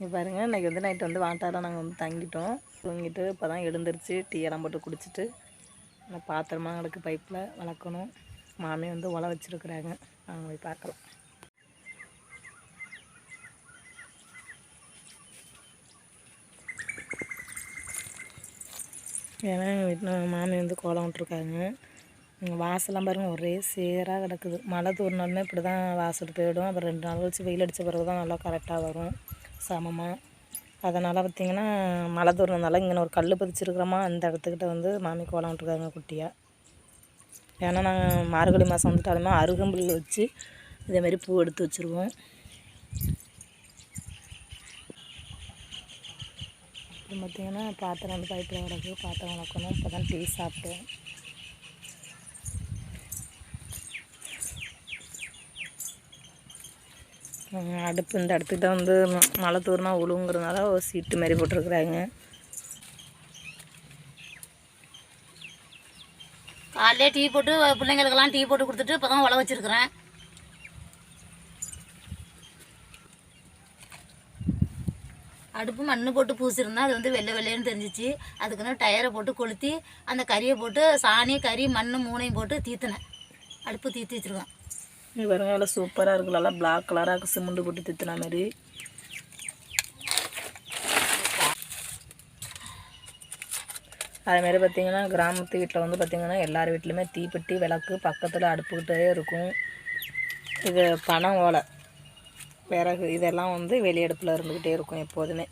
இங்கே பாருங்கள் இன்றைக்கி வந்து நைட்டு வந்து வாண்டாரம் நாங்கள் வந்து தங்கிட்டோம். தூங்கிட்டு இப்போ தான் எழுந்திரிச்சு டீயெல்லாம் போட்டு குடிச்சிட்டு அந்த பாத்திரமாக எங்களுக்கு பைப்பில் வளர்க்கணும். மாமி வந்து உல வச்சுருக்குறாங்க. நாங்கள் போய் பார்க்கலாம். ஏன்னா எங்கள் வீட்டில் மாமி வந்து கோலம் விட்டுருக்காங்க. எங்கள் வாசலாம் பாருங்கள் ஒரே சேராக கிடக்குது. மழை தூர்னாலுமே இப்படி தான் வாசல் போயிடும் அப்புறம் ரெண்டு நாள் கழிச்சு வெயில் அடித்த பிறகு தான் நல்லா கரெக்டாக வரும். சமமாக அதனால் பார்த்திங்கன்னா மழை தூரினதுனால இங்கே ஒரு கல் பதிச்சிருக்கிறோமா அந்த இடத்துக்கிட்ட வந்து மாமி கோலம் விட்டுருக்காங்க குட்டியாக ஏன்னா நாங்கள் மார்கழி மாதம் வந்துட்டாலுமே அருகம்புல் வச்சு இதேமாரி பூ எடுத்து வச்சுருவோம். அப்புறம் பார்த்திங்கன்னா பாத்திரம் வந்து பைப்பில் கிடக்கு. பாத்திரம் வளர்க்கணும். இப்போ தான் டீ சாப்பிட்டேன் அடுப்பு இந்த அடுப்புக்கிட்ட வந்து மழை தூரமாக உழுவுங்கிறதுனால ஒரு சீட்டு மாரி போட்டிருக்குறாங்க. காலையிலே டீ போட்டு பிள்ளைங்களுக்கெல்லாம் டீ போட்டு கொடுத்துட்டு இப்போ தான் உழ அடுப்பு மண் போட்டு பூசிருந்தா அது வந்து வெள்ளை வெள்ளைன்னு தெரிஞ்சிச்சு. அதுக்குன்னு டயரை போட்டு கொளுத்தி அந்த கறியை போட்டு சாணி கறி மண் மூணையும் போட்டு தீத்தினேன். அடுப்பு தீத்தி வச்சுருக்கேன் இது பாருங்கள் நல்லா சூப்பராக இருக்குது நல்லா பிளாக் கலராக இருக்குது சிமெண்ட் போட்டு தித்தின மாதிரி அதேமாரி பார்த்தீங்கன்னா கிராமத்து வீட்டில் வந்து பார்த்திங்கன்னா எல்லார் வீட்லையுமே தீப்பெட்டி விளக்கு பக்கத்தில் அடுப்புக்கிட்டே இருக்கும். இது பனை ஓலை விறகு இதெல்லாம் வந்து வெளியடுப்பில் இருந்துக்கிட்டே இருக்கும் எப்போதுமே.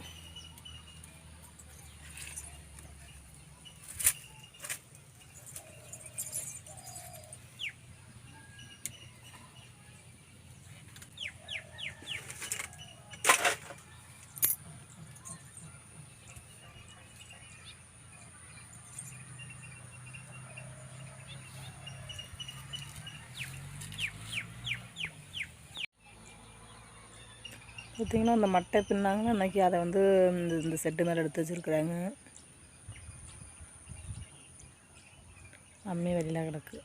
பார்த்திங்கன்னா அந்த மட்டை பின்னாங்கன்னா அன்றைக்கி அதை வந்து இந்த இந்த செட்டு மேலே எடுத்து வச்சுருக்குறாங்க. அம்மி வெளியில் கிடக்கு.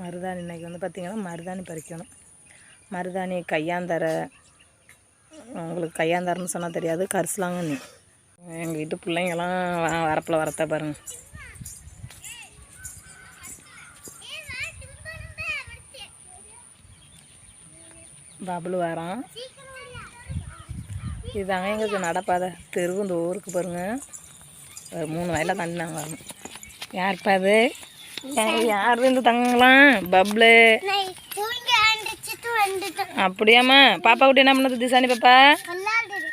மருதாணி இன்னைக்கு வந்து பார்த்திங்கன்னா மருதாணி பறிக்கணும். மருதாணி கையாந்தரை உங்களுக்கு கையாந்தரன்னு சொன்னால் தெரியாது கரிசலாங்கண்ணி. எங்கள் வீட்டு பிள்ளைங்கெல்லாம் வரப்பில் வரத்த பாருங்கள் பபுள் வரான் இதுதாங்க எங்களுக்கு நடப்பாதை. தெருவு இந்த ஊருக்கு பாருங்கள் ஒரு மூணு வயலில் தாண்டி நாங்கள் வரணும் யார்ப்பா அது? யார் இருந்து தங்கலாம் பப்ளு. அப்படியாம்மா. பாப்பா குட்டி என்ன பண்ணுது? திசானி பாப்பா?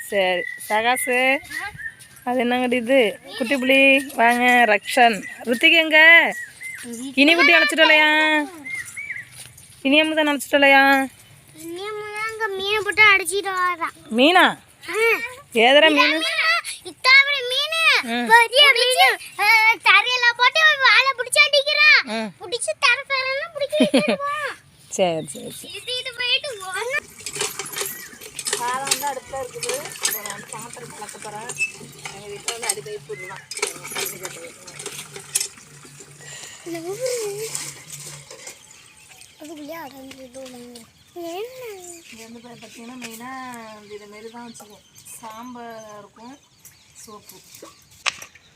சரி சகாசு. அது என்னங்கடி இது? குட்டி புலி. வாங்க ரக்ஷன். ருத்திக் எங்க? இனி குட்டி அழைச்சிட்டலையா இனி அம்மதான் அழைச்சிட்டலையா மீன் போட்டு அடிச்சிட்டு வரான் மீனா? ஏதரா மீன்? இத்தாவிட மீன். பெரிய மீன். தரையில போட்டு வாழை பிடிச்சி அடிக்கிறான் பிடிச்சி தர தரன்னு பிடிச்சி சரி சரி சரி. இது இது போயிட்டு ஒன்று சாதம் வந்து அடுப்பில் இருக்குது. பாத்திரம் கலக்க போகிறேன் எங்கள் வீட்டில் வந்து அடி பைப்பு இதுதான் தண்ணி இது வந்து பார்த்தீங்கன்னா மெயினாக இது மாரி தான் வச்சுக்குவோம். சாம்பார் இருக்கும் சோப்பு.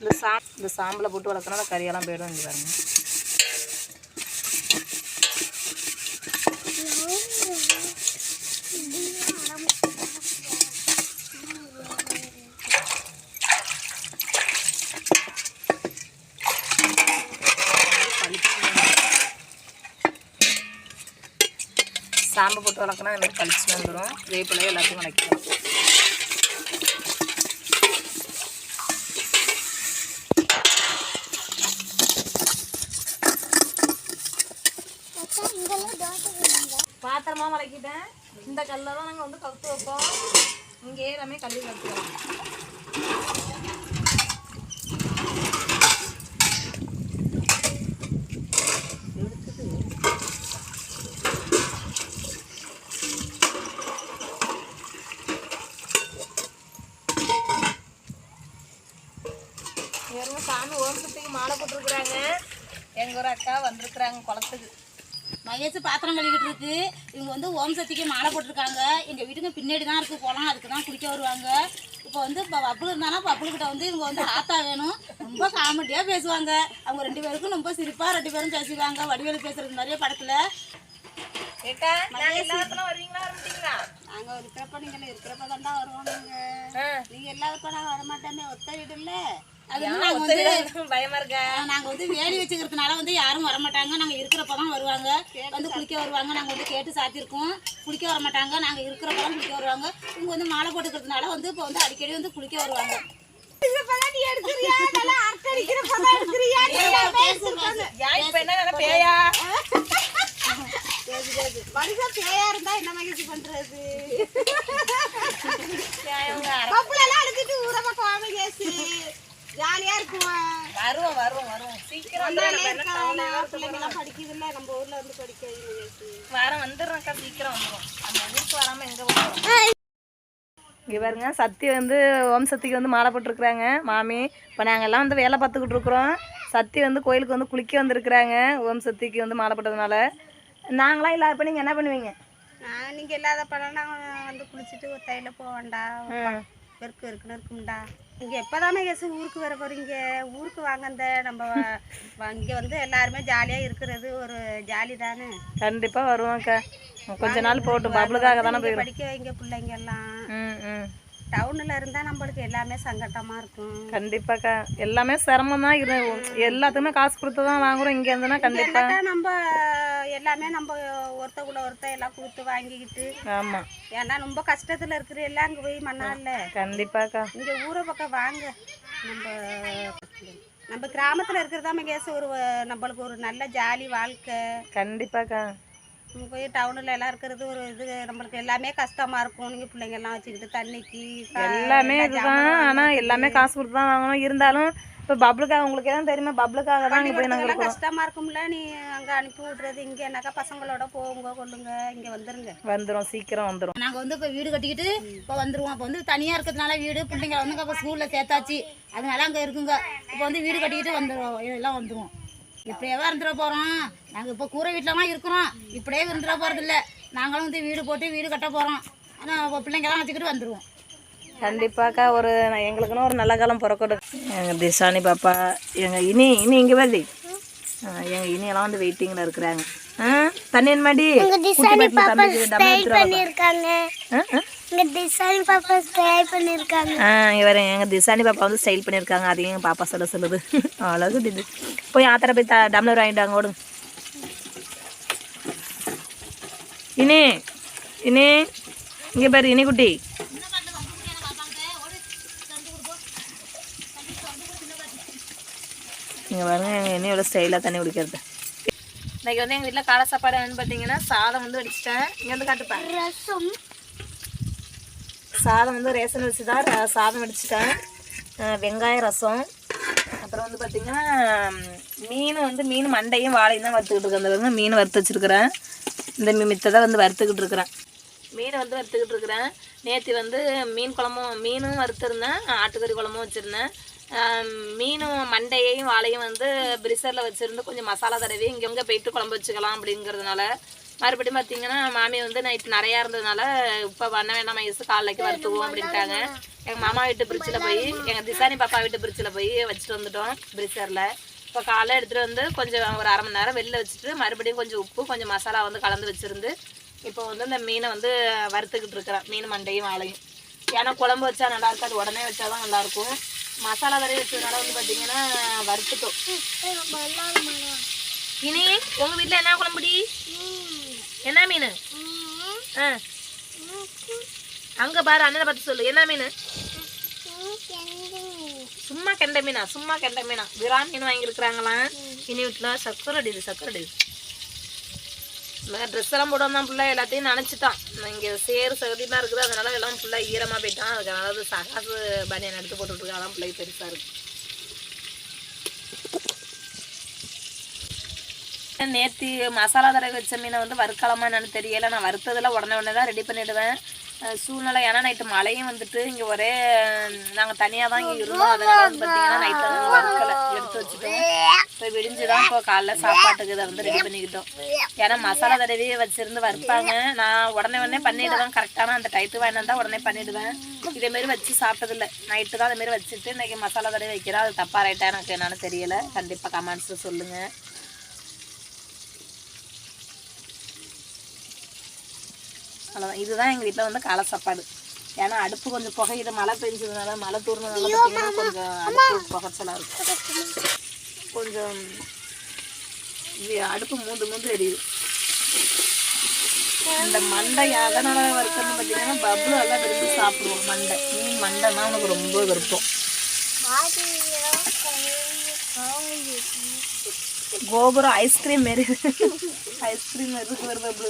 இந்த சா இந்த சாம்பலை போட்டு வளர்க்கறனால கறியெல்லாம் போயிடும் இங்கே பாருங்க. போட்டு வளர்க்கனா இந்த மாதிரி கழிச்சு வந்துடும் வேப்பிலையும் எல்லாத்தையும் வளர்க்கலாம் பாத்திரமா வளர்க்கிட்டேன் இந்த கல்லை தான் நாங்கள் வந்து கவுத்து வைப்போம். இங்கே எல்லாமே கல்லி கற்றுக்கலாம் சாமி ஓம் சக்திக்கு மாலை போட்டிருக்குறாங்க. எங்கள் ஒரு அக்கா வந்திருக்குறாங்க குளத்துக்கு. மகேஷ் பாத்திரம் கழுவிட்டு இருக்கு. இவங்க வந்து ஓம் சக்திக்கு மாலை போட்டிருக்காங்க. எங்க வீட்டுக்கு பின்னாடி தான் இருக்கு போலாம் அதுக்கு தான் குளிக்க வருவாங்க. இப்போ வந்து இப்போ பப்புள் இருந்தாலும் பப்புளுக்கிட்ட வந்து இவங்க வந்து ஆத்தா வேணும். ரொம்ப காமெடியாக பேசுவாங்க. அவங்க ரெண்டு பேருக்கும் ரொம்ப சிரிப்பா ரெண்டு பேரும் பேசுவாங்க வடிவேலு பேசுறது நிறைய படத்துல. நாங்க இருக்கிறப்ப நீங்க இருக்கிறப்ப தாண்டா வருவோம் நீங்க. நீங்க இல்லாதப்ப நாங்க வரமாட்டோமே ஒத்த வீடு இல்ல. அது வந்து நாங்க வந்து பயமா இருக்கா? நாங்க வந்து வேலி வச்சுக்கிறதுனால வந்து யாரும் வர மாட்டாங்க நாங்க இருக்கிறப்ப தான் வருவாங்க வந்து குளிக்க வருவாங்க. நாங்க வந்து கேட்டு சாத்திருக்கோம். குளிக்க வர மாட்டாங்க நாங்க இருக்கிறப்ப தான் குளிக்க வருவாங்க. இவங்க வந்து மாலை போட்டுக்கிறதுனால வந்து இப்போ வந்து அடிக்கடி வந்து குளிக்க வருவாங்க. பேயா? இருந்தா என்ன மகிழ்ச்சி பண்றது பப்புலெல்லாம் அடிச்சிட்டு ஊர பக்கம் வாங்க கேசி ஜாலியா இருக்குவோம் வருவோம் வருவோம் வருவோம். சீக்கிரம் வந்தாலே இருக்காங்க பிள்ளைங்க எல்லாம் படிக்குது இல்ல நம்ம ஊர்ல வந்து படிக்க வாரம் வந்துடுறேன்க்கா சீக்கிரம் வந்துடும் அந்த ஊருக்கு வராம எங்க போகிறோம் இங்கே பாருங்க சத்தி வந்து ஓம் சத்திக்கு வந்து மாலை போட்டிருக்குறாங்க. மாமி இப்போ நாங்கள் எல்லாம் வந்து வேலை பார்த்துக்கிட்டு இருக்கிறோம். சத்தி வந்து கோயிலுக்கு வந்து குளிக்க வந்திருக்கிறாங்க. ஓம் சத்திக்கு வந்து மாலை போட்டதுனால. நாங்களாம் இல்லாத இப்போ நீங்கள் என்ன பண்ணுவீங்க? நான் நீங்க இல்லாத படம் நாங்க வந்து குளிச்சுட்டு ஒரு தையில போவேன்டா வெறுக்கு வெறுக்குன்னு இருக்கும்டா இங்க எப்பதானே கேசு ஊருக்கு வர போறீங்க? ஊருக்கு வாங்க இந்த நம்ம இங்க வந்து எல்லாருமே ஜாலியா இருக்கிறது ஒரு ஜாலி தானே? கண்டிப்பாக வருவோம்க்கா கொஞ்ச நாள் போகட்டும். பப்ளுக்காக தானே போயிடும் படிக்க வைங்க பிள்ளைங்க எல்லாம் ம் ம். டவுன்ல இருந்தா நம்மளுக்கு எல்லாமே சங்கட்டமா இருக்கும். கண்டிப்பாக்கா. எல்லாமே சிரமம் தான் இரு எல்லாத்துக்குமே காசு கொடுத்து தான் வாங்குறோம். இங்கே இருந்துன்னா கண்டிப்பாக நம்ம எல்லாமே நம்ம ஒருத்த கூட ஒருத்த எல்லாம் கொடுத்து வாங்கிக்கிட்டு. ஆமாம் ஏன்னா ரொம்ப கஷ்டத்துல இருக்கிற எல்லாம் அங்க போய் மண்ணால கண்டிப்பாக்கா. இங்க ஊரை பக்கம் வாங்க. நம்ம நம்ம கிராமத்துல இருக்கிறதா கேஸ் ஒரு நம்மளுக்கு ஒரு நல்ல ஜாலி வாழ்க்கை. கண்டிப்பாக்கா. இங்க போய் டவுன்ல எல்லாம் இருக்கிறது ஒரு இது நம்மளுக்கு எல்லாமே கஷ்டமா இருக்கும். நீங்க பிள்ளைங்க எல்லாம் வச்சுக்கிட்டு தண்ணிக்கு எல்லாமே எல்லா இதுதான். ஆனால் எல்லாமே காசு கொடுத்து தான் வாங்கணும். இருந்தாலும் இப்போ பப்ளுக்காக உங்களுக்கு எதாவது தெரியுமா? பப்ளுக்காக தான் இங்கே போய் நாங்கள் பள்ளிக்கூடத்துக்கெல்லாம் இருக்கிறோம். கஷ்டமா இருக்கும்ல. நீ அங்க அனுப்பி விடுறது. இங்க என்னக்கா பசங்களோட போங்க கொள்ளுங்க. இங்க வந்துருங்க. வந்துடும் சீக்கிரம் வந்துடும் நாங்க வந்து இப்போ வீடு கட்டிக்கிட்டு இப்போ வந்துருவோம். இப்போ வந்து தனியா இருக்கிறதுனால வீடு பிள்ளைங்க வந்து இப்போ ஸ்கூல்ல சேர்த்தாச்சு. அதனால அங்க இருக்குங்க. இப்போ வந்து வீடு கட்டிக்கிட்டு வந்துடுவோம் எல்லாம் வந்துருவோம். இப்படியே இருந்துட போறோம். நாங்க இப்போ கூரை வீட்டிலலாம் இருக்கிறோம். இப்படியே இருந்துட போறது இல்ல. நாங்களும் வந்து வீடு போட்டு வீடு கட்ட போறோம். ஆனா இப்போ பிள்ளைங்கெல்லாம் வச்சுக்கிட்டு வந்துருவோம். கண்டிப்பாக்கா ஒரு நான் எங்களுக்குன்னு ஒரு நல்ல காலம் பிறக்கட்டும். எங்கள் திசானி பாப்பா எங்கள் இனி இனி இங்கே வருது எங்கள் இனியெல்லாம் வந்து வெயிட்டிங்கில் இருக்கிறாங்க. ஆ தண்ணி மாடி. டிசானி பாப்பா இருக்காங்க பண்ணிருக்காங்க இங்க ஆ இவர் எங்கள் திசானி பாப்பா வந்து ஸ்டைல் பண்ணியிருக்காங்க. அதையும் பாப்பா சொல்ல சொல்லுது. அழகு இது போய் ஆத்தரை போய் த டம்ளர் வாங்கிட்டாங்க ஓடுங்க. இனி இனி இங்கே பாரு இனி குட்டி. இங்கே பாருங்க எங்கள் எவ்வளோ ஸ்டைலாக தண்ணி குடிக்கிறது. இன்னைக்கு வந்து எங்கள் வீட்டில் காலை சாப்பாடு வந்து பார்த்தீங்கன்னா சாதம் வந்து வடிச்சிட்டேன். இங்கே வந்து காட்டுப்பேன் ரசம். சாதம் வந்து ரேஷன் வச்சு தான் சாதம் வடிச்சிட்டேன். வெங்காய ரசம். அப்புறம் வந்து பார்த்திங்கன்னா மீன் வந்து மீன் மண்டையும் வாழையும் தான் வறுத்துக்கிட்டு இருக்கேன். அந்த பாருங்க மீன் வறுத்து வச்சுருக்கிறேன். இந்த மித்தை தான் வந்து வறுத்துக்கிட்டு இருக்கிறேன். மீன் வந்து வறுத்துக்கிட்டு இருக்கிறேன். நேற்று வந்து மீன் குழம்பும் மீனும் வறுத்துருந்தேன். ஆட்டுக்கறி குழம்பும் வச்சுருந்தேன். மீனும் மண்டையையும் வாழையும் வந்து பிரிசரில் வச்சுருந்து கொஞ்சம் மசாலா தடவி இங்கே இங்கே போயிட்டு குழம்பு வச்சுக்கலாம் அப்படிங்கிறதுனால மறுபடியும் பார்த்தீங்கன்னா மாமி வந்து நைட்டு நிறையா இருந்ததுனால இப்போ பண்ண வேண்டாம் வயசு காலைக்கு வறுத்துவோம் அப்படின்ட்டாங்க. எங்கள் மாமா வீட்டு பிரிட்ஜில் போய் எங்கள் திசானி பாப்பா வீட்டு பிரிட்ஜில் போய் வச்சுட்டு வந்துட்டோம் பிரிசரில் இப்போ காலைல எடுத்துகிட்டு வந்து கொஞ்சம் ஒரு அரை மணி நேரம் வெளில வச்சுட்டு மறுபடியும் கொஞ்சம் உப்பு கொஞ்சம் மசாலா வந்து கலந்து வச்சுருந்து இப்போ வந்து இந்த மீனை வந்து வறுத்துக்கிட்டு இருக்கிறேன் மீன் மண்டையும் வாழையும். ஏன்னா குழம்பு வச்சா நல்லா இருக்காது உடனே வச்சா தான் நல்லாயிருக்கும் மசாலா வரைய வச்சதுனால வந்து பார்த்தீங்கன்னா வறுத்துட்டோம். இனி உங்கள் வீட்டில் என்ன குழம்புடி? என்ன மீன்? ஆ. அங்கே பாரு அண்ணனை பார்த்து சொல்லு. என்ன மீன்? சும்மா கெண்ட மீனா சும்மா கெண்ட மீனா. விரா மீன் வாங்கியிருக்கிறாங்களாம் இனி வீட்டில் சக்கரை அடிது சக்கரை அடிது ட்ரெஸ் எல்லாம் போட வந்தான் பிள்ளை எல்லாத்தையும் நினச்சிட்டான். இங்கே சேறு சகதியமாக இருக்குது அதனால எல்லாம் ஃபுல்லாக ஈரமாக போயிட்டான். அதுக்கு அதாவது சகாசு பனியன் எடுத்து போட்டுட்ருக்கான் அதான் பிள்ளைக்கு பெருசாக இருக்குது நேற்று மசாலா தடவை வச்ச மீனை வந்து வறுக்கலாமா என்னன்னு தெரியலை. நான் வறுத்ததில் உடனே உடனே தான் ரெடி பண்ணிவிடுவேன் சூழ்நிலை ஏன்னா நைட்டு மழையும் வந்துட்டு இங்கே ஒரே நாங்கள் தனியாக தான் இங்கே இருந்தோம். அதனால வந்து பார்த்தீங்கன்னா நைட்டு நாங்கள் வறுக்கலை. எடுத்து வச்சுட்டோம். இப்போ விடிஞ்சு தான் இப்போ காலைல சாப்பாட்டுக்கு இதை வந்து ரெடி பண்ணிக்கிட்டோம். ஏன்னா மசாலா தடவி வச்சிருந்து வறுப்பாங்க நான் உடனே உடனே பண்ணிவிடுவேன் கரெக்டான அந்த டைத்து வாங்கினா உடனே பண்ணிவிடுவேன் இதேமாரி வச்சு சாப்பிட்டதில்ல. நைட்டு தான் அதேமாரி வச்சுட்டு இன்னைக்கு மசாலா தடவி வைக்கிறேன். அது தப்பாக ரைட்டாக எனக்கு என்னென்னு தெரியல. கண்டிப்பாக கமெண்ட்ஸில் சொல்லுங்கள் அவ்வளோதான் இதுதான் எங்கள் வீட்டில் வந்து காலை சாப்பாடு. ஏன்னா அடுப்பு கொஞ்சம் புகையிட மழை பெஞ்சதுனால மழை தூர்னதுனால கொஞ்சம் அடுப்பு புகைச்சலாக இருக்கும் கொஞ்சம் அடுப்பு மூந்து மூந்து எரியுது. இந்த மண்டை எதனால வறுக்கணும்னு பார்த்தீங்கன்னா பப்ளு எல்லாம் விரும்பி சாப்பிடுவோம் மண்டை. மீன் மண்டைன்னா உனக்கு ரொம்ப விருப்பம். கோபுரம் ஐஸ்கிரீம் மாரி ஐஸ்கிரீம் இருக்கு வருது பப்ளு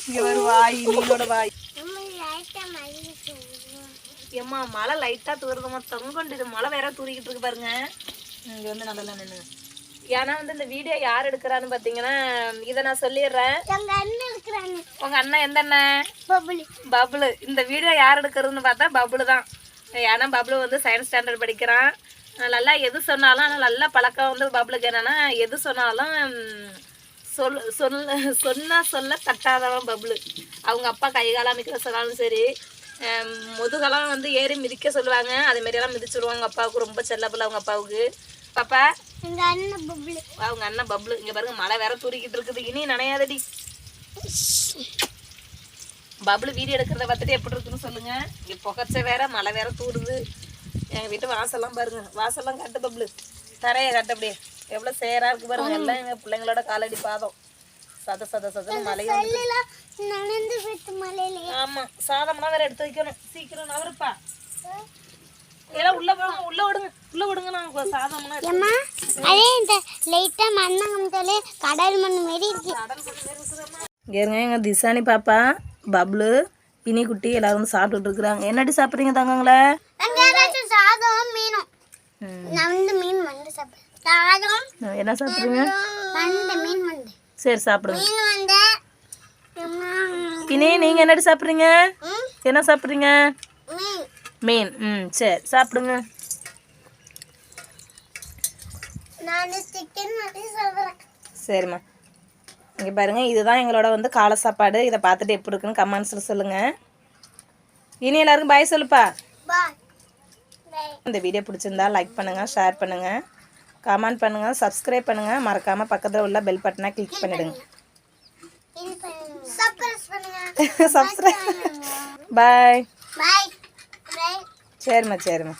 இங்கே வரும் வாய் மீனோட வாய் ஏம்மா மழை லைட்டாக தூருதுமா தொங்கொண்டு இது மழை வேற தூரிக்கிட்டு இருக்கு பாருங்க இங்கே வந்து நல்லா நின்று ஏன்னா வந்து இந்த வீடியோ யார் எடுக்கிறான்னு பார்த்தீங்கன்னா இதை நான் சொல்லிடுறேன் எங்க அண்ணன் உங்கள் அண்ணன் எந்த அண்ணன் பபுளு பபுளு இந்த வீடியோ யார் எடுக்கிறதுன்னு பார்த்தா பபுளு தான் ஏன்னா பபுளு வந்து சயின்ஸ் ஸ்டாண்டர்ட் படிக்கிறான் நல்லா எது சொன்னாலும் ஆனால் நல்ல பழக்கம் வந்து பப்ளுக்கு என்னன்னா எது சொன்னாலும் சொல் சொல் சொன்னா சொல்ல தட்டாதவன் பப்ளு அவங்க அப்பா கை காலம் அமைக்கிற சொன்னாலும் சரி முதுகெல்லாம் வந்து ஏறி மிதிக்க சொல்லுவாங்க. அதே மாதிரியெல்லாம் மிதிச்சிடுவாங்க அப்பாவுக்கு. ரொம்ப செல்லப்பில்ல அவங்க அப்பாவுக்கு. பாப்பா எங்க அண்ணன் பபுளி அவங்க அண்ணன் பப்ளு இங்கே பாருங்க மழை வேற தூரிக்கிட்டு இருக்குது. இனி நனையாதடி. பப்ளு வீடியோ எடுக்கிறத பார்த்துட்டு எப்படி இருக்குன்னு சொல்லுங்க. இங்கே புகைச்ச வேற மழை வேற தூருது எங்கள் வீட்டு வாசல்லாம் பாருங்க. வாசல்லாம் கட்டு பப்ளு தரையை கட்டு அப்படியே. எவ்வளோ சேரா இருக்கு பாருங்க. எல்லாம் எங்கள் பிள்ளைங்களோட காலடி பாதம். சத சத போயிட்டு மலையில ஆமாம் சாதம்லாம் வேற எடுத்து வைக்கணும். சீக்கிரம் நவருப்பா. எல்லாம் உள்ள விடுங்க உள்ள விடுங்க. உள்ள விடுங்க நான் எடுத்து அம்மா அதே இந்த லைட்டா மண்ணாங்கம்தாலே கடல் மண் மாரி இருக்கு. இருங்க. எங்கள் திசானி பாப்பா பப்ளு பினி குட்டி எல்லாரும் சாப்பிட்டுட்டு இருக்கிறாங்க. என்னடி சாப்பிட்றீங்க தங்கங்களே? சாதம் மீனும். நான் வந்து மீன் மண்டு சாப்பிடுறேன் சாதம் என்ன சாப்பிட்றீங்க மண்டு மீன் மண்டு சரி சாப்பிடுங்க. மீன் அம்மா, பினி நீங்கள் என்னடி சாப்பிட்றீங்க? என்ன சாப்பிட்றீங்க? மீன். மீன். ம் சரி சாப்பிடுங்க. நான் சிக்கன் மட்டும் சாப்பிட்றேன். சரிம்மா. இங்கே பாருங்கள் இதுதான் எங்களோட வந்து காலை சாப்பாடு. இதை பார்த்துட்டு எப்படி இருக்குன்னு கமெண்ட்ஸில் சொல்லுங்கள் இனி எல்லாருக்கும் பாய் சொல்லுப்பா. பாய் இந்த வீடியோ பிடிச்சிருந்தா லைக் பண்ணுங்கள் ஷேர் பண்ணுங்கள் கமெண்ட் பண்ணுங்கள் சப்ஸ்கிரைப் பண்ணுங்கள் மறக்காமல் பக்கத்தில் உள்ள பெல் பட்டனை கிளிக் பண்ணிவிடுங்க சப்ஸ்கிரைப் பாய் சரிம்மா சரிம்மா